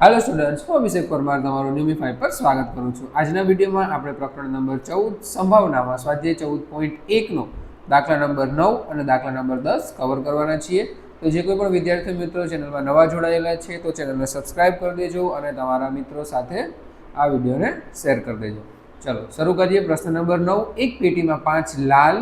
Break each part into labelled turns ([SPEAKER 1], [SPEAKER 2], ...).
[SPEAKER 1] હાલો students હું અભિષેક પરમાર તમારું ન્યુમિફાઈ પર સ્વાગત કરું છું. આજના વિડીયોમાં આપણે પ્રકરણ નંબર ચૌદ, સંભાવનામાં સ્વાધ્યાય ચૌદ પોઈન્ટ એકનો દાખલા નંબર નવ અને દાખલા નંબર દસ કવર કરવાના છીએ. તો જે કોઈ પણ વિદ્યાર્થી મિત્રો ચેનલમાં નવા જોડાયેલા છે, તો ચેનલને સબસ્ક્રાઇબ કરી દેજો અને તમારા મિત્રો સાથે આ વિડીયોને શેર કરી દેજો. ચલો, શરૂ કરીએ. પ્રશ્ન નંબર નવ, એક પેટીમાં પાંચ લાલ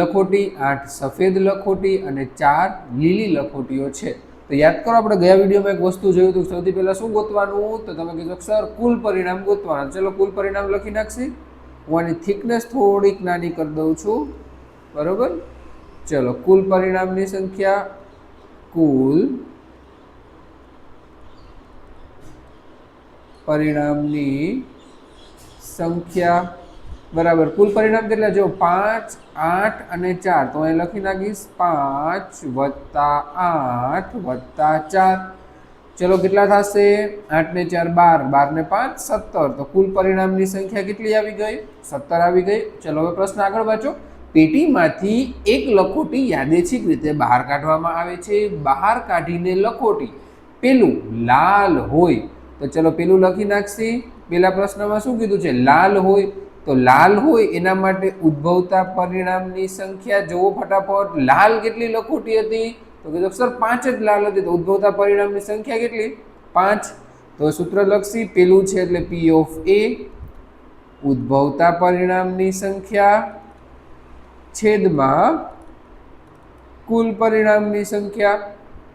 [SPEAKER 1] લખોટી, આઠ સફેદ લખોટી અને ચાર લીલી લખોટીઓ છે. તો યાદ કરો, આપણે ગયા વિડીયોમાં એક વસ્તુ જોયું હતું સૌથી પહેલાં શું ગોતવાનું? તો તમે કીધું સર, કુલ પરિણામ ગોતવાનું. ચલો, કુલ પરિણામ લખી નાખશી. હું આની થિકનેસ થોડીક નાની કરી દઉં છું. બરાબર? ચલો, કુલ પરિણામની સંખ્યા, કુલ પરિણામની સંખ્યા બરાબર. કુલ પરિણામ કેટલા? જો પાંચ, આઠ અને ચાર, તો અહીં લખી નાખીશ પાંચ વત્તા આઠ વત્તા ચાર. ચલો, કેટલા થશે? આઠ ને ચાર, બાર. બાર ને પાંચ, સત્તર. તો કુલ પરિણામની સંખ્યા કેટલી આવી ગઈ? સત્તર આવી ગઈ. ચલો, હવે પ્રશ્ન આગળ વાંચો. પેટીમાંથી એક લખોટી યાદેચ્છિક રીતે બહાર કાઢવામાં આવે છે. બહાર કાઢીને લખોટી. પેલું લાલ હોય. તો ચલો, પેલું લખી નાખશી. પેલા પ્રશ્નમાં શું કીધું છે? લાલ હોય. તો લાલ હોય એના માટે ઉદ્ભવતા પરિણામની સંખ્યા જોવો ફટાફટ, લાલ કેટલી લખોટી હતી? તો કીધું, સર, પાંચ જ લાલ હતી. તો ઉદ્ભવતા પરિણામની સંખ્યા કેટલી? પાંચ. તો સૂત્ર લક્ષી પેલું છે એટલે પી ઓફ એ ઉદ્ભવતા પરિણામની સંખ્યા છેદમાં કુલ પરિણામની સંખ્યા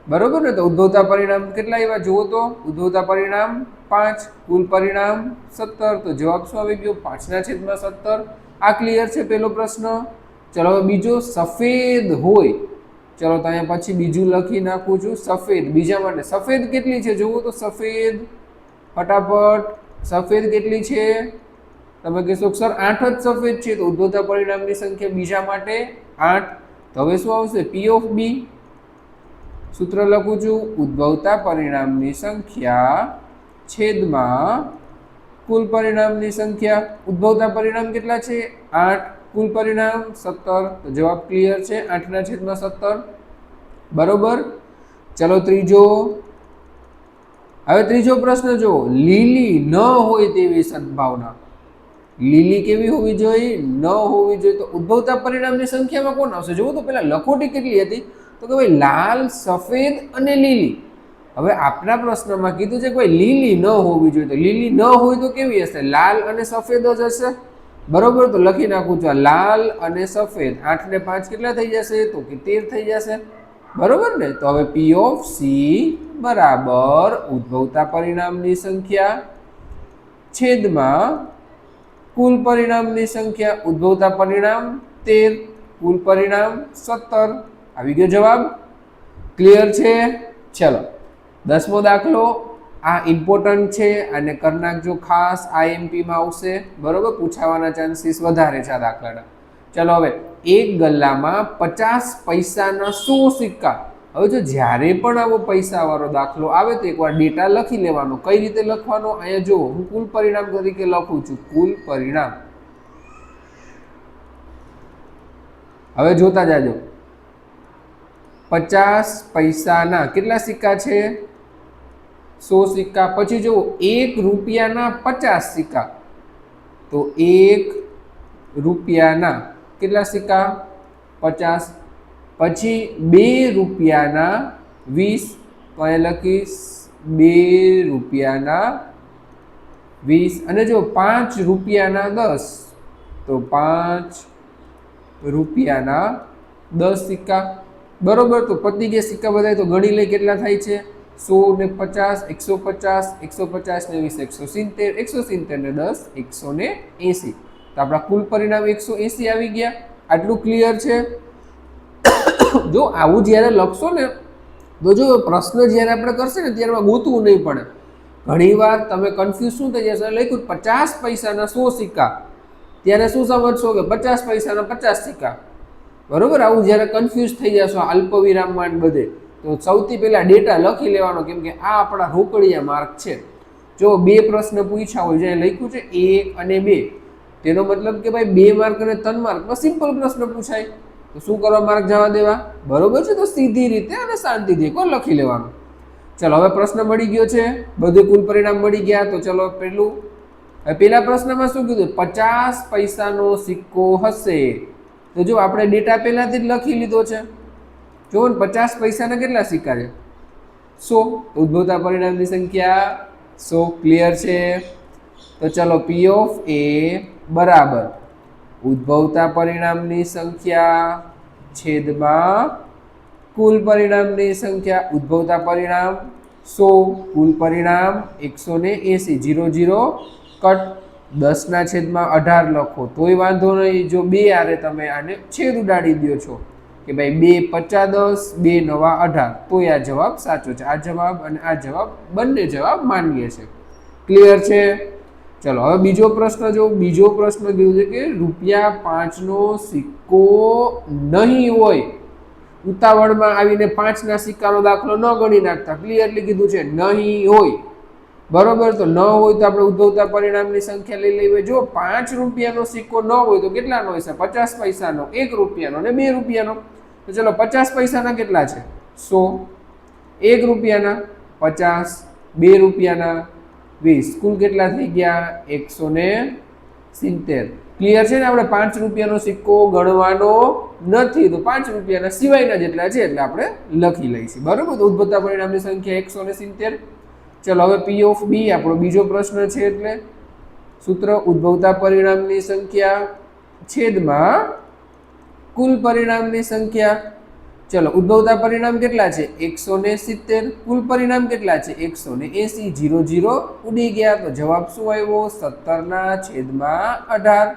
[SPEAKER 1] બરોબર ને? તો ઉદ્ભવતા પરિણામ કેટલા એવા જુઓ તો ઉદ્ભવતા પરિણામ પાંચ, કુલ પરિણામ સત્તર. તો જવાબ શું આવી ગયો? પાંચના છેદમાં સત્તર. આ ક્લિયર છે પેલો પ્રશ્ન? ચલો બીજો, સફેદ હોય. ચલો તો અહીંયા પછી બીજું લખી નાખું છું. સફેદ, બીજા માટે. સફેદ કેટલી છે? જુઓ તો સફેદ. ફટાફટ. સફેદ કેટલી છે? તમે કહેશો સર, આઠ જ સફેદ છે. તો ઉદ્ભવતા પરિણામની સંખ્યા બીજા માટે આઠ. તો હવે શું આવશે? પી ઓફ બી સૂત્ર લખું છું. ઉદ્ભવતા પરિણામની સંખ્યા છેદમાં કુલ પરિણામની સંખ્યા. ઉદ્ભવતા પરિણામ કેટલા છે? આઠ. કુલ પરિણામ સત્તર. જવાબ ક્લિયર છે. આઠના છેદમાં સત્તર. બરોબર? ચલો ત્રીજો. હવે ત્રીજો પ્રશ્ન જો લીલી ન હોય તેવી સદભાવના. લીલી કેવી હોવી જોઈએ? ન હોવી જોઈએ. તો ઉદ્ભવતા પરિણામની સંખ્યામાં કોણ આવશે? જુઓ તો પેલા લખોટી કેટલી હતી? તો કે ભાઈ લાલ, સફેદ અને લીલી. હવે આપણા પ્રશ્નમાં કીધું છે કે ભાઈ લીલી ન હોવી જોઈએ. તો લીલી ન હોય તો કેવી હશે? લાલ અને સફેદ જ હશે. બરોબર? તો લખી નાખું છું લાલ અને સફેદ. આઠ ને પાંચ કેટલા થઈ જશે? તો કે તેર થઈ જશે. બરોબર ને? તો હવે પી ઓફ સી બરાબર ઉદ્ભવતા પરિણામની સંખ્યા છેદમાં કુલ પરિણામની સંખ્યા ઉદ્ભવતા પરિણામ તેર, કુલ પરિણામ સત્તર. આવી ગયો જવાબ? ક્લિયર છે? ચલો. દસમો દાખલો, આ ઇમ્પોર્ટન્ટ છે અને કરી નાખજો ખાસ આઈએમપીમાં આવશે, બરોબર? પૂછાવાના ચાન્સીસ વધારે છે આ દાખલાના. ચલો હવે, એક ગલ્લામાં પચાસ પૈસાના સો સિક્કા. હવે જો જ્યારે પણ આવો પૈસાવાળો દાખલો આવે તો એકવાર ડેટા લખી લેવાનો. કઈ રીતે લખવાનો? અહીંયા જુઓ, હું કુલ પરિણામ તરીકે લખું છું. કુલ પરિણામ. હવે જોતા જાજો. પચાસ પૈસાના કેટલા સિક્કા છે? સો સિક્કા. પછી જો એક રૂપિયાના પચાસ સિક્કા, તો એક રૂપિયાના કેટલા સિક્કા? પચાસ. પછી બે રૂપિયાના વીસ, તો અહીંયા લખીશ બે રૂપિયાના વીસ. અને જો પાંચ રૂપિયાના દસ, તો પાંચ રૂપિયાના દસ સિક્કા. બરોબર, તો પતી ગયા સિક્કા બધા તો ગણી લઈ કેટલા થાય છે? સો ને પચાસ, એકસો પચાસ એકસો પચાસ ને વીસ, એકસો સિત્તેર એકસો સિત્તેર ને દસ, એકસો ને એંસી. તો આપણા કુલ પરિણામ એકસો એંસી આવી ગયા. આટલું ક્લિયર છે? જો આવું જ્યારે લખશો ને, તો જો પ્રશ્ન જ્યારે આપણે કરશે ને ત્યારે ગોતવું નહીં પડે. ઘણીવાર તમે કન્ફ્યુઝ શું થઈ જશે? લખ્યું પચાસ પૈસાના સો સિક્કા. ત્યારે શું સમજશો કે પચાસ પૈસાના પચાસ સિક્કા? બરોબર? આવું જ્યારે કન્ફ્યુઝ થઈ જશો અલ્પ વિરામમાં બધે, તો સૌથી પહેલાં ડેટા લખી લેવાનો, કેમ કે આ આપણા રોકડિયા માર્ક છે. જો બે પ્રશ્ન પૂછ્યા હોય, જ્યાં લખ્યું છે એક અને બે, તેનો મતલબ કે ભાઈ બે માર્ક અને ત્રણ માર્કમાં સિમ્પલ પ્રશ્ન પૂછાય. તો શું કરવા માર્ક જવા દેવા? બરોબર છે, તો સીધી રીતે અને શાંતિથી એકવાર લખી લેવાનું. ચલો, હવે પ્રશ્ન મળી ગયો છે. બધું કુલ પરિણામ મળી ગયા, તો ચલો પેલું હવે પેલા પ્રશ્નમાં શું કીધું? પચાસ પૈસાનો સિક્કો હશે. તો જો આપણે ડેટા પહેલાંથી જ લખી લીધો છે, જો ને પચાસ પૈસાના કેટલા સિક્કા છે સો. ઉદ્ભવતા પરિણામની સંખ્યા સો. ક્લિયર છે? તો ચલો પી ઓફ એ બરાબર. ઉદ્ભવતા પરિણામની સંખ્યા છેદમાં કુલ પરિણામની સંખ્યા. ઉદ્ભવતા પરિણામ સો. કુલ પરિણામ એકસો ને એંસી. Zero zero cut. દસના છેદમાં અઢાર લખો. તોય વાંધો નહીં, જો બે આરે તમે આને છેદ ઉડાડી દો છો કે ભાઈ બે પચા દસ, બે નવા અઢાર. તોય આ જવાબ સાચો છે. આ જવાબ અને આ જવાબ બંને જવાબ માન્ય છે. ક્લિયર છે? ચલો, હવે બીજો પ્રશ્ન જો બીજો પ્રશ્ન કીધું છે કે રૂપિયા પાંચનો સિક્કો નહીં હોય. ઉતાવળમાં આવીને પાંચના સિક્કાનો દાખલો ન ગણી નાખતા. ક્લિયરલી કીધું છે, નહીં હોય. બરોબર? તો ન હોય તો આપણે ઉદ્ભવતા પરિણામની સંખ્યા લઈ લઈએ. જો પાંચ રૂપિયાનો સિક્કો ન હોય તો કેટલાનો હશે પચાસ પૈસાનો. એક રૂપિયાનો ને બે રૂપિયાનો. તો ચલો, પચાસ પૈસાના કેટલા છે? સો. એક રૂપિયાના પચાસ, બે રૂપિયાના વીસ. કુલ કેટલા થઈ ગયા? એકસો ને સિત્તેર. ક્લિયર છે ને? આપણે પાંચ રૂપિયાનો સિક્કો ગણવાનો નથી. તો પાંચ રૂપિયાના સિવાયના જેટલા છે એટલે આપણે લખી લઈશું. બરોબર? તો ઉદ્ભવતા પરિણામની સંખ્યા એકસો ને સિત્તેર. ચલો, હવે પી ઓફ બી આપણો બીજો પ્રશ્ન છે એટલે સૂત્ર ઉદ્ભવતા પરિણામની સંખ્યા છેદમાં કુલ પરિણામની સંખ્યા. ચલો, ઉદ્ભવતા પરિણામ કેટલા છે? એકસો ને સિત્તેર. કુલ પરિણામ કેટલા છે? એકસો ને એસી. જીરો જીરો ઉડી ગયા. તો જવાબ શું આવ્યો? સત્તરના છેદમાં અઢાર.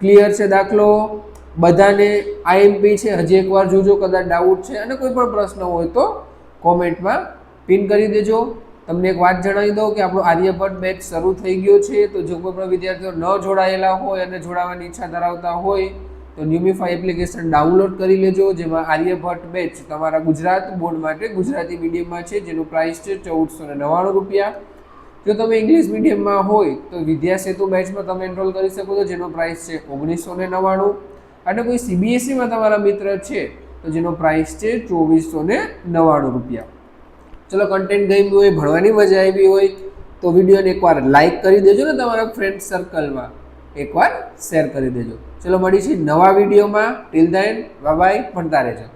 [SPEAKER 1] ક્લિયર છે દાખલો? બધાને આઈએમપી છે. હજી એકવાર જોજો, કદાચ ડાઉટ છે. અને કોઈ પણ પ્રશ્ન હોય તો કોમેન્ટમાં પિન કરી દેજો. તમને એક વાત જણાવી દઉં કે આપણો આર્યભટ્ટ બેચ શરૂ થઈ ગયો છે, તો જો કોઈ પણ વિદ્યાર્થીઓ ન જોડાયેલા હોય અને જોડાવાની ઈચ્છા ધરાવતા હોય, તો ન્યુમિફાઈ એપ્લિકેશન ડાઉનલોડ કરી લેજો, જેમાં આર્યભટ્ટ બેચ તમારા ગુજરાત બોર્ડ માટે ગુજરાતી મીડિયમમાં છે, જેનું પ્રાઇસ છે ચૌદસો ને નવ્વાણું રૂપિયા. જો તમે ઇંગ્લિશ મીડિયમમાં હોય, તો વિદ્યા સેતુ બેચમાં તમે એનરોલ કરી શકો છો, જેનો પ્રાઇસ છે ઓગણીસો ને નવ્વાણું. અને કોઈ સીબીએસઈમાં તમારા મિત્ર છે, તો જેનો પ્રાઇસ છે ચોવીસો ને નવ્વાણું રૂપિયા. ચલો કન્ટેન્ટ ગમ્યું હોય, ભણવાની મજા આવી હોય, તો વિડીયોને એકવાર લાઇક કરી દેજો ને તમારા ફ્રેન્ડ સર્કલમાં એકવાર શેર કરી દેજો. ચલો મળીશું નવા વિડીયોમાં. ટિલ ધેન બાય ભણતા રહેજો.